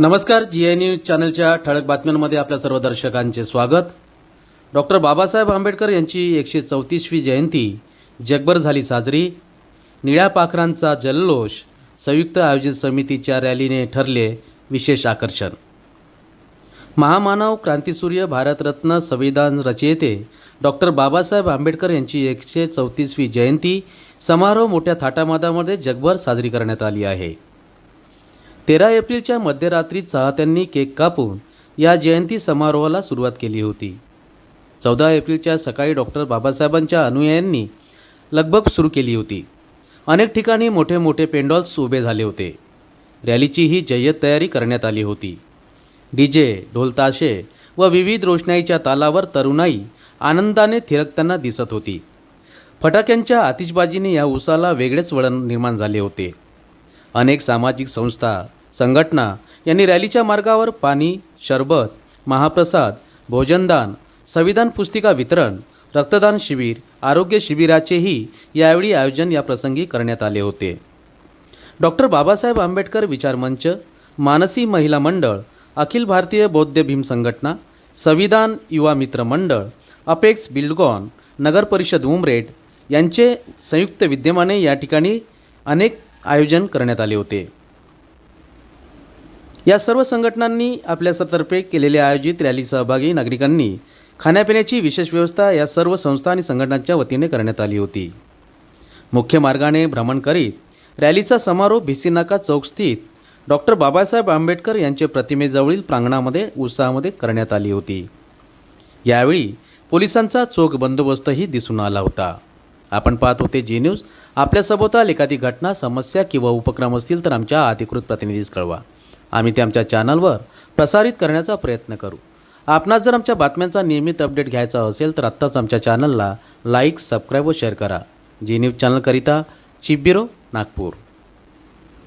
नमस्कार जी न्यूज चॅनलच्या ठळक बातम्यांमध्ये आपल्या सर्व दर्शकांचे स्वागत. डॉक्टर बाबासाहेब आंबेडकर यांची एकशे चौतीसवी जयंती जगभर झाली साजरी. निळ्या पाखरांचा जल्लोष संयुक्त आयोजित समितीच्या रॅलीने ठरले विशेष आकर्षण. महामानव क्रांतीसूर्य भारतरत्न संविधान रचयिते डॉक्टर बाबासाहेब आंबेडकर यांची एकशे चौतीसवी जयंती समारोह मोठ्या थाटामाटामध्ये जगभर साजरी करण्यात आली आहे. तेरा एप्रिलच्या मध्यरात्री चाहत्यांनी केक कापून या जयंती समारोहाला सुरुवात केली होती. चौदा एप्रिलच्या सकाळी डॉक्टर बाबासाहेबांच्या अनुयायांनी लगबग सुरू केली होती. अनेक ठिकाणी मोठे मोठे पेंडॉल्स उभे झाले होते. रॅलीची ही जय्यत तयारी करण्यात आली होती. डीजे ढोलताशे व विविध रोषणाईच्या तालावर तरुणाई आनंदाने थिरकताना दिसत होती. फटाक्यांच्या आतिषबाजीने या उसाला वेगळेच वळण निर्माण झाले होते. अनेक सामाजिक संस्था संघटना यांनी रॅलीच्या मार्गावर पाणी शरबत महाप्रसाद भोजनदान संविधान पुस्तिका वितरण रक्तदान शिबिर आरोग्य शिबिराचेही यावेळी आयोजन या प्रसंगी करण्यात आले होते. डॉक्टर बाबासाहेब आंबेडकर विचार मंच मानसी महिला मंडळ अखिल भारतीय बौद्ध भीम संघटना संविधान युवा मित्र मंडळ अपेक्स बिल्डगॉन नगर परिषद उमरेड यांचे संयुक्त विद्यमाने या ठिकाणी अनेक आयोजन करण्यात आले होते. या सर्व संघटनांनी आपल्यातर्फे केलेल्या आयोजित रॅली सहभागी नागरिकांनी खाण्यापिण्याची विशेष व्यवस्था या सर्व संस्था आणि संघटनांच्या वतीने करण्यात आली होती. मुख्य मार्गाने भ्रमण करीत रॅलीचा समारोप भिसीनाका नाका चौकस्थित डॉक्टर बाबासाहेब आंबेडकर यांचे प्रतिमेजवळील प्रांगणामध्ये उत्साहामध्ये करण्यात आली होती. यावेळी पोलिसांचा चोख बंदोबस्तही दिसून आला होता. आपण पाहत होते जी न्यूज. आपल्या सभोवताल एखादी घटना समस्या किंवा उपक्रम असतील तर आमच्या अधिकृत प्रतिनिधीस कळवा. आम्ही ते आमच्या चॅनलवर प्रसारित करण्याचा प्रयत्न करू. आपणास जर आमच्या बातम्यांचा नियमित अपडेट घ्यायचा असेल तर आत्ताच आमच्या चॅनलला लाईक सबस्क्राईब व शेअर करा. जी न्यूज चॅनलकरिता चीफ ब्युरो नागपूर.